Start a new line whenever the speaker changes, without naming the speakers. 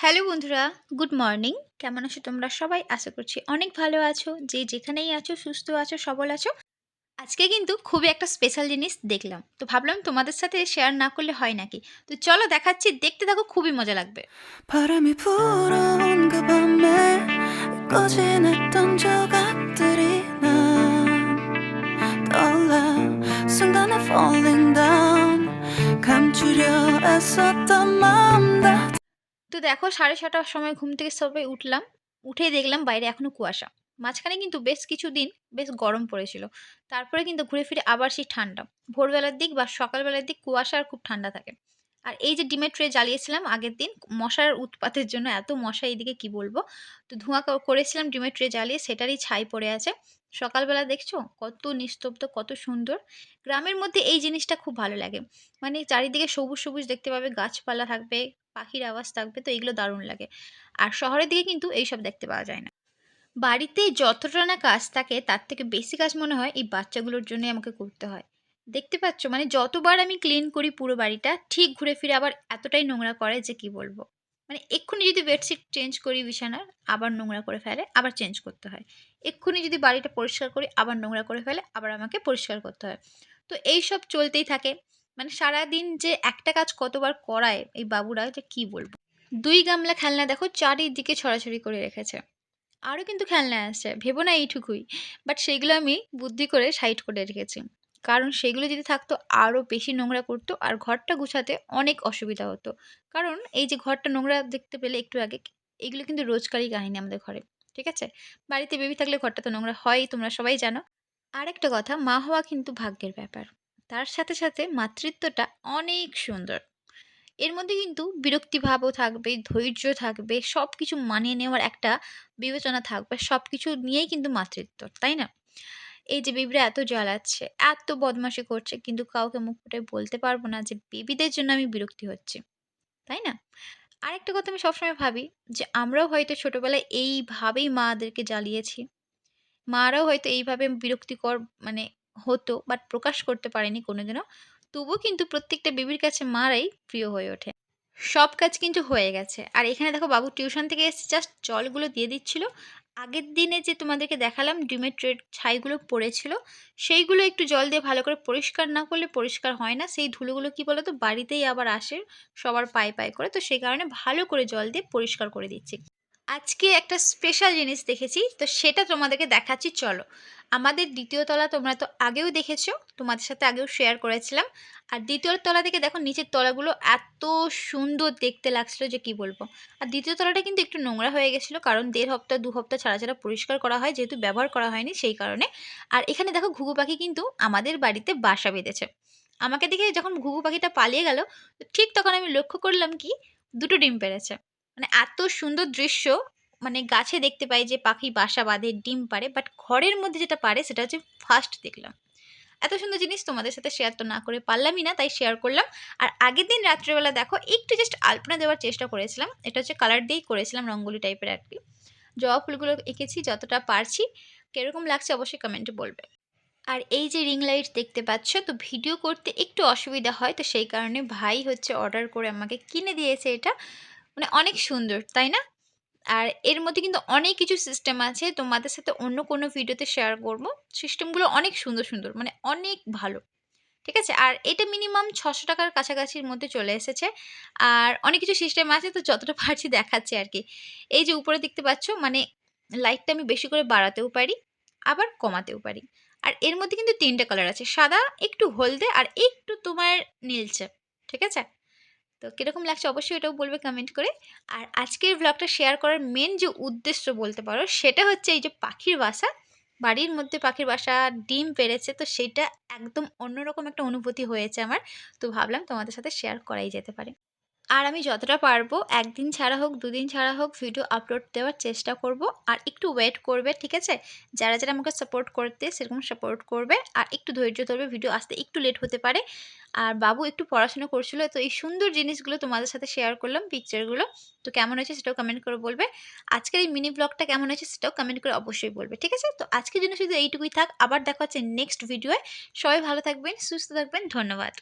Hello বন্ধুরা good morning কেমন আছো তোমরা সবাই আশা করছি অনেক ভালো আছো যে যেখানেই আছো সুস্থ আছো সবল আছো আজকে কিন্তু খুবই একটা স্পেশাল জিনিস দেখলাম তো ভাবলাম তোমাদের সাথে শেয়ার না করলে হয় নাকি তো চলো দেখাচ্ছি দেখতে থাকো খুবই মজা লাগবে
바람이 불어온 그 밤에 꺼진 했던 조각들이 난 떠올라 순간에 falling down 감추려 애썼던 마음 다
তো দেখো সাড়ে ছটার সময় ঘুম থেকে সবাই উঠলাম, উঠেই দেখলাম বাইরে এখনও কুয়াশা। মাঝখানে কিন্তু বেশ কিছু দিন বেশ গরম পড়েছিল। তারপরে কিন্তু ঘুরে ফিরে আবার সেই ঠান্ডা। ভোরবেলার দিক বা সকালবেলার দিক কুয়াশা আর খুব ঠান্ডা থাকে। আর এই যে ডিমের ট্রে জ্বালিয়েছিলাম আগের দিন, মশার উৎপাতের জন্য এত মশা এইদিকে কি বলব? তো ধোঁয়া করেছিলাম ডিমের ট্রে জ্বালিয়ে, সেটারই ছাই পড়ে আছে। সকালবেলা দেখছ কত নিস্তব্ধ, কত সুন্দর। গ্রামের মধ্যে এই জিনিসটা খুব ভালো লাগে। মানে চারিদিকে সবুজ সবুজ দেখতে পাবে, গাছপালা থাকবে পাখির আওয়াজ থাকবে, তো এগুলো দারুণ লাগে। আর শহরের দিকে কিন্তু এইসব দেখতে পাওয়া যায় না। বাড়িতে যতটা না কাজ থাকে, তার থেকে বেশি কাজ মনে হয় এই বাচ্চাগুলোর জন্য আমাকে করতে হয়। দেখতে পাচ্ছ? মানে যতবার আমি ক্লিন করি পুরো বাড়িটা, ঠিক ঘুরে ফিরে আবার এতটাই নোংরা করে যে কি বলব? মানে এক্ষুনি যদি বেডশিট চেঞ্জ করি বিছানার আবার নোংরা করে ফেলে, আবার চেঞ্জ করতে হয়। এক্ষুনি যদি বাড়িটা পরিষ্কার করি, আবার নোংরা করে ফেলে, আবার আমাকে পরিষ্কার করতে হয়। তো এই সব চলতেই থাকে। মানে সারাদিন যে একটা কাজ কতবার করায় এই বাবুরা যে কি বলব? দুই গামলা খেলনা দেখো চারিদিকে ছড়াছড়ি করে রেখেছে। আরও কিন্তু খেলনা আছে, ভেবো না এইটুকুই। বাট সেইগুলো আমি বুদ্ধি করে সাইড করে রেখেছি। কারণ সেগুলো যদি থাকতো আরও বেশি নোংরা করতো আর ঘরটা গুছাতে অনেক অসুবিধা হতো। কারণ এই যে ঘরটা নোংরা দেখতে পেলে একটু আগে, এগুলো কিন্তু রোজকারই কাহিনী আমাদের ঘরে, ঠিক আছে? বাড়িতে বেবি থাকলে ঘরটা তো নোংরা হয় তোমরা সবাই জানো। আরেকটা কথা, মা হওয়া কিন্তু ভাগ্যের ব্যাপার। তার সাথে সাথে মাতৃত্বটা অনেক সুন্দর। এর মধ্যে কিন্তু বিরক্তিভাবও থাকবে, ধৈর্য থাকবে সব কিছু মানিয়ে নেওয়ার একটা বিবেচনা থাকবে সব কিছু নিয়েই কিন্তু মাতৃত্ব, তাই না? এই যে বেবিরা এত জ্বালাচ্ছে, এত বদমাশি করছে, কিন্তু কাউকে মুখ ফুটে বলতে পারব না যে বেবিদের জন্য আমি বিরক্তি হচ্ছি, তাই না? আরেকটা কথা আমি সবসময় ভাবি যে আমরাও হয়তো ছোটবেলায় এইভাবেই মাদেরকে জ্বালিয়েছি। মারাও হয়তো এইভাবে বিরক্তিকর মানে হতো বাট প্রকাশ করতে পারেনি কোনোদিনও। তবুও কিন্তু প্রত্যেকটা বেবির কাছে মারাই প্রিয় হয়ে ওঠে। সব কাজ কিন্তু হয়ে গেছে। আর এখানে দেখো বাবু টিউশন থেকে এসে জাস্ট জলগুলো দিয়ে দিচ্ছিল। আগের দিনে যে তোমাদেরকে দেখালাম ডিমের ট্রেড ছাইগুলো পড়েছিল, সেইগুলো একটু জল দিয়ে ভালো করে পরিষ্কার না করলে পরিষ্কার হয় না। সেই ধুলোগুলো কি বলো তো বাড়িতেই আবার আসে, সবার পায়ে পায়ে করে। তো সেই কারণে ভালো করে জল দিয়ে পরিষ্কার করে দিচ্ছি। আজকে একটা স্পেশাল জিনিস দেখেছি, তো সেটা তোমাদেরকে দেখাচ্ছি, চলো। আমাদের দ্বিতীয় তলা তোমরা তো আগেও দেখেছ, তোমাদের সাথে আগেও শেয়ার করেছিলাম। আর দ্বিতীয় তলা থেকে দেখো নিচের তলাগুলো এত সুন্দর দেখতে লাগছিল যে কি বলব। আর দ্বিতীয় তলাটা কিন্তু একটু নোংরা হয়ে গেছিল, কারণ দেড় হপ্তাহ দু হপ্তাহ ছাড়া ছাড়া পরিষ্কার করা হয়, যেহেতু ব্যবহার করা হয়নি সেই কারণে। আর এখানে দেখো ঘুঘু পাখি কিন্তু আমাদের বাড়িতে বাসা বেঁধেছে। আমাকে দেখে যখন ঘুঘু পাখিটা পালিয়ে গেল, ঠিক তখন আমি লক্ষ্য করলাম কি, দুটো ডিম পেড়েছে মানে এত সুন্দর দৃশ্য মানে গাছে দেখতে পাই যে পাখি বাসা বাঁধে, ডিম পারে বাট ঘরের মধ্যে যেটা পারে সেটা হচ্ছে ফার্স্ট দেখলাম। এত সুন্দর জিনিস তোমাদের সাথে শেয়ার তো না করে পারলামই না, তাই শেয়ার করলাম। আর আগের দিন রাত্রেবেলা দেখো, একটু জাস্ট আলপনা দেওয়ার চেষ্টা করেছিলাম। এটা হচ্ছে কালার দিয়েই করেছিলাম রঙ্গোলি টাইপের আর কি। জবা ফুলগুলো এঁকেছি, যতটা পারছি। কীরকম লাগছে অবশ্যই কমেন্টে বলবে। আর এই যে রিং লাইট দেখতে পাচ্ছ, তো ভিডিও করতে একটু অসুবিধা হয়, তো সেই কারণে ভাই হচ্ছে অর্ডার করে আমাকে কিনে দিয়েছে এটা। মানে অনেক সুন্দর, তাই না? আর এর মধ্যে কিন্তু অনেক কিছু সিস্টেম আছে, তোমাদের সাথে অন্য কোনো ভিডিওতে শেয়ার করব। সিস্টেমগুলো অনেক সুন্দর সুন্দর মানে অনেক ভালো, ঠিক আছে? আর এটা মিনিমাম ছশো টাকার কাছাকাছির মধ্যে চলে এসেছে। আর অনেক কিছু সিস্টেম আছে, তো যতটা পারছি দেখাচ্ছি আর কি। এই যে উপরে দেখতে পাচ্ছ মানে লাইটটা আমি বেশি করে বাড়াতেও পারি, আবার কমাতেও পারি। আর এর মধ্যে কিন্তু তিনটে কালার আছে, সাদা, একটু হলদে, আর একটু তোমার নীলচে, ঠিক আছে? তো কীরকম লাগছে অবশ্যই এটাও বলবে কমেন্ট করে। আর আজকের ব্লগটা শেয়ার করার মেন যে উদ্দেশ্য বলতে পারো, সেটা হচ্ছে এই যে পাখির বাসা। বাড়ির মধ্যে পাখির বাসা ডিম পেরেছে তো সেটা একদম অন্যরকম একটা অনুভূতি হয়েছে আমার। তো ভাবলাম তোমাদের সাথে শেয়ার করাই যেতে পারে। আর আমি যতটা পারব, একদিন ছাড়া হোক, দুদিন ছাড়া হোক ভিডিও আপলোড দেওয়ার চেষ্টা করব। আর একটু ওয়েট করবে, ঠিক আছে? যারা যারা আমাকে সাপোর্ট করতে সেরকম সাপোর্ট করবে। আর একটু ধৈর্য ধরবে ভিডিও আসতে একটু লেট হতে পারে। আর বাবু একটু পড়াশোনা করছিল, তো এই সুন্দর জিনিসগুলো তোমাদের সাথে শেয়ার করলাম পিকচারগুলো তো কেমন হয়েছে সেটাও কমেন্ট করে বলবে। আজকের এই মিনি ব্লগটা কেমন হয়েছে সেটাও কমেন্ট করে অবশ্যই বলবে, ঠিক আছে? তো আজকের জন্য শুধু এইটুকুই থাক, আবার দেখা হচ্ছে নেক্সট ভিডিওয়ে সবাই ভালো থাকবেন, সুস্থ থাকবেন, ধন্যবাদ।